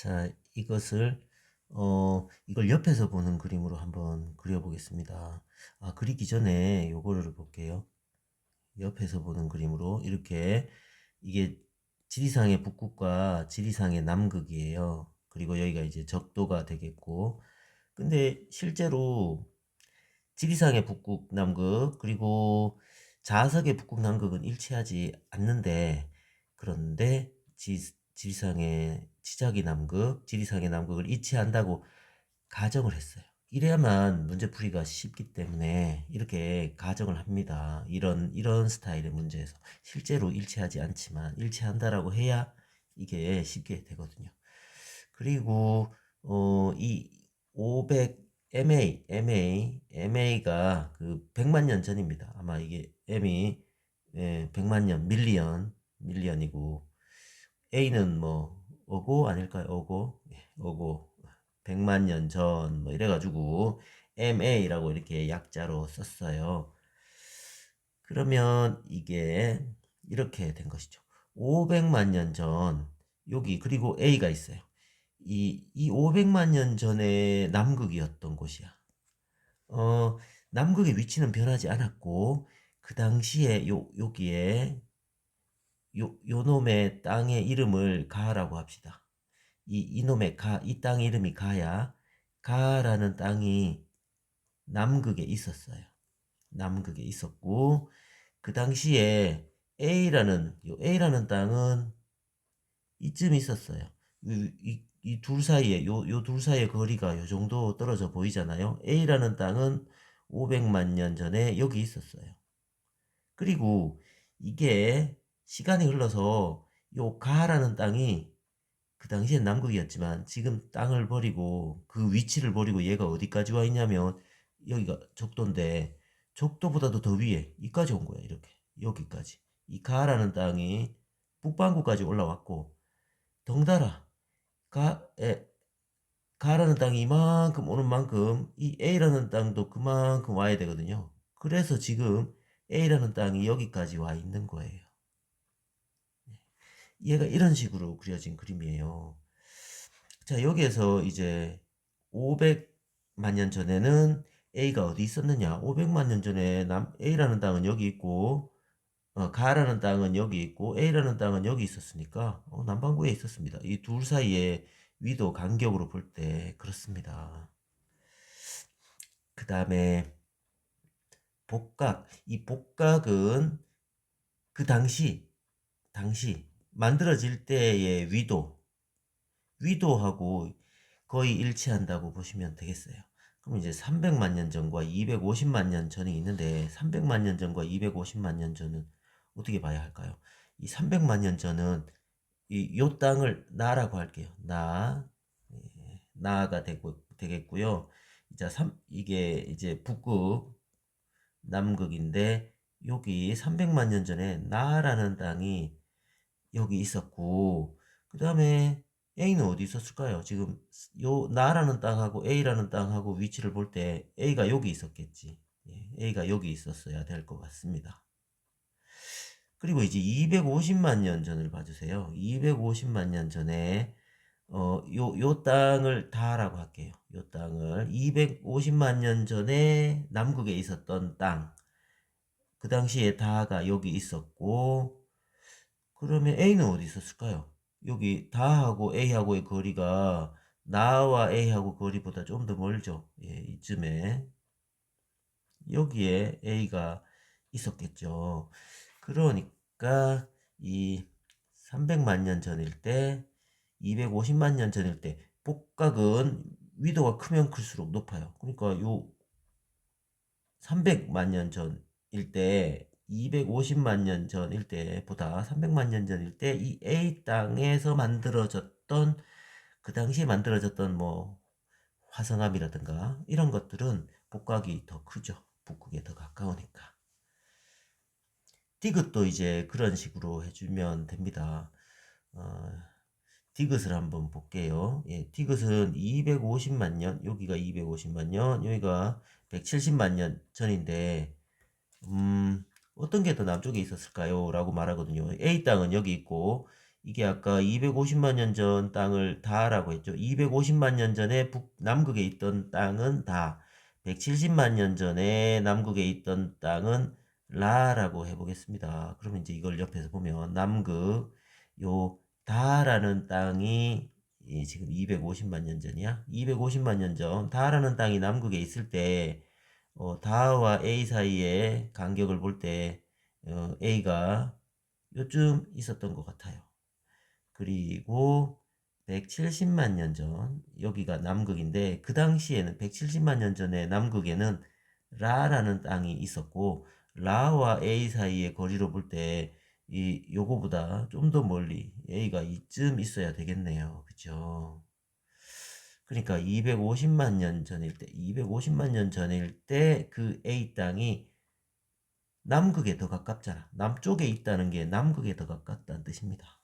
자, 이것을 어, 이걸 옆에서 보는 그림으로 한번 그려보겠습니다. 아, 그리기 전에 요거를 볼게요. 옆에서 보는 그림으로 이렇게 이게 지리상의 북극과 지리상의 남극이에요. 그리고 여기가 이제 적도가 되겠고 근데 실제로 지리상의 북극 남극 그리고 자석의 북극 남극은 일치하지 않는데 그런데 지, 지리상의 지자기 남극, 지리상의 남극을 일치한다고 가정을 했어요. 이래야만 문제풀이가 쉽기 때문에 이렇게 가정을 합니다. 이런 이런 스타일의 문제에서 실제로 일치하지 않지만 일치한다라고 해야 이게 쉽게 되거든요. 그리고 어, 이 500 MA, MA, MA가 그 100만 년 전입니다. 아마 이게 M이 예, 100만 년, 밀리언, 밀리언이고 A는 뭐 오고 아닐까요? 오고, 예, 오고 100만 년 전 뭐 이래가지고 MA라고 이렇게 약자로 썼어요. 그러면 이게 이렇게 된 것이죠. 500만 년 전 여기 그리고 A가 있어요. 이, 이 500만 년 전에 남극이었던 곳이야. 어, 남극의 위치는 변하지 않았고 그 당시에 요 여기에 요 요놈의 땅의 이름을 가라고 합시다. 이 이놈의 가, 이 땅의 이름이 가야 가라는 땅이 남극에 있었어요. 남극에 있었고 그 당시에 A라는 요 A라는 땅은 이쯤 있었어요. 이둘 사이에 요 요 둘 사이의 거리가 요 정도 떨어져 보이잖아요. A라는 땅은 500만 년 전에 여기 있었어요. 그리고 이게 시간이 흘러서 요 가라는 땅이 그 당시엔 남극이었지만 지금 땅을 버리고 그 위치를 버리고 얘가 어디까지 와 있냐면 여기가 적도인데 적도보다도 더 위에 이까지 온 거야 이렇게 여기까지 이 가라는 땅이 북반구까지 올라왔고 덩달아 가, 에, 가라는 땅이 이만큼 오는 만큼 이 A라는 땅도 그만큼 와야 되거든요. 그래서 지금 A라는 땅이 여기까지 와 있는 거예요. 얘가 이런 식으로 그려진 그림이에요. 자, 여기에서 이제 500만 년 전에는 A가 어디 있었느냐? 500만 년 전에 남, A라는 땅은 여기 있고, 어, 가라는 땅은 여기 있고, A라는 땅은 여기 있었으니까, 어, 남반구에 있었습니다. 이 둘 사이에 위도 간격으로 볼 때 그렇습니다. 그 다음에 복각. 이 복각은 그 당시, 당시 만들어질 때의 위도, 위도하고 거의 일치한다고 보시면 되겠어요. 그럼 이제 300만 년 전과 250만 년 전이 있는데 300만 년 전과 250만 년 전은 어떻게 봐야 할까요? 이 300만 년 전은 이 요 땅을 나라고 할게요. 나 예, 나가 되고 되겠고요. 이제 3 이게 이제 북극 남극인데 여기 300만 년 전에 나라는 땅이 여기 있었고 그 다음에 A는 어디 있었을까요? 지금 요 나라는 땅하고 A라는 땅하고 위치를 볼 때 A가 여기 있었겠지. 예, A가 여기 있었어야 될 것 같습니다. 그리고 이제 250만 년 전을 봐주세요. 250만 년 전에 어, 요, 요 땅을 다라고 할게요. 요 땅을 250만 년 전에 남극에 있었던 땅. 그 당시에 다가 여기 있었고 그러면 A는 어디 있었을까요? 여기 다하고 A하고의 거리가 나와 A하고 거리보다 좀 더 멀죠. 예, 이쯤에 여기에 A가 있었겠죠. 그러니까 이 300만 년 전일 때 250만 년 전일 때 복각은 위도가 크면 클수록 높아요. 그러니까 요 300만 년 전일 때 250만 년 전일 때보다 300만 년 전일 때 이 A 땅에서 만들어졌던 그 당시에 만들어졌던 뭐 화성암이라든가 이런 것들은 복각이 더 크죠. 북극에 더 가까우니까. 디귿도 이제 그런 식으로 해주면 됩니다. 어, 디귿을 한번 볼게요. 예, 디귿은 250만 년, 여기가 250만 년, 여기가 170만 년 전인데, 음, 어떤 게 더 남쪽에 있었을까요? 라고 말하거든요. A 땅은 여기 있고 이게 아까 250만 년 전 땅을 다라고 했죠. 250만 년 전에 북, 남극에 있던 땅은 다, 170만 년 전에 남극에 있던 땅은 라라고 해보겠습니다. 그러면 이제 이걸 옆에서 보면 남극, 요 다라는 땅이 이 지금 250만 년 전이야. 250만 년 전, 다라는 땅이 남극에 있을 때, 어, 다와 A 사이의 간격을 볼 때, 어, A가 요쯤 있었던 것 같아요. 그리고 170만 년 전, 여기가 남극인데, 그 당시에는 170만 년 전에 남극에는 라라는 땅이 있었고, 라와 A 사이의 거리로 볼 때, 이, 요거보다 좀 더 멀리, A가 이쯤 있어야 되겠네요. 그죠? 그러니까 250만 년 전일 때, 250만 년 전일 때 그 A 땅이 남극에 더 가깝잖아. 남쪽에 있다는 게 남극에 더 가깝다는 뜻입니다.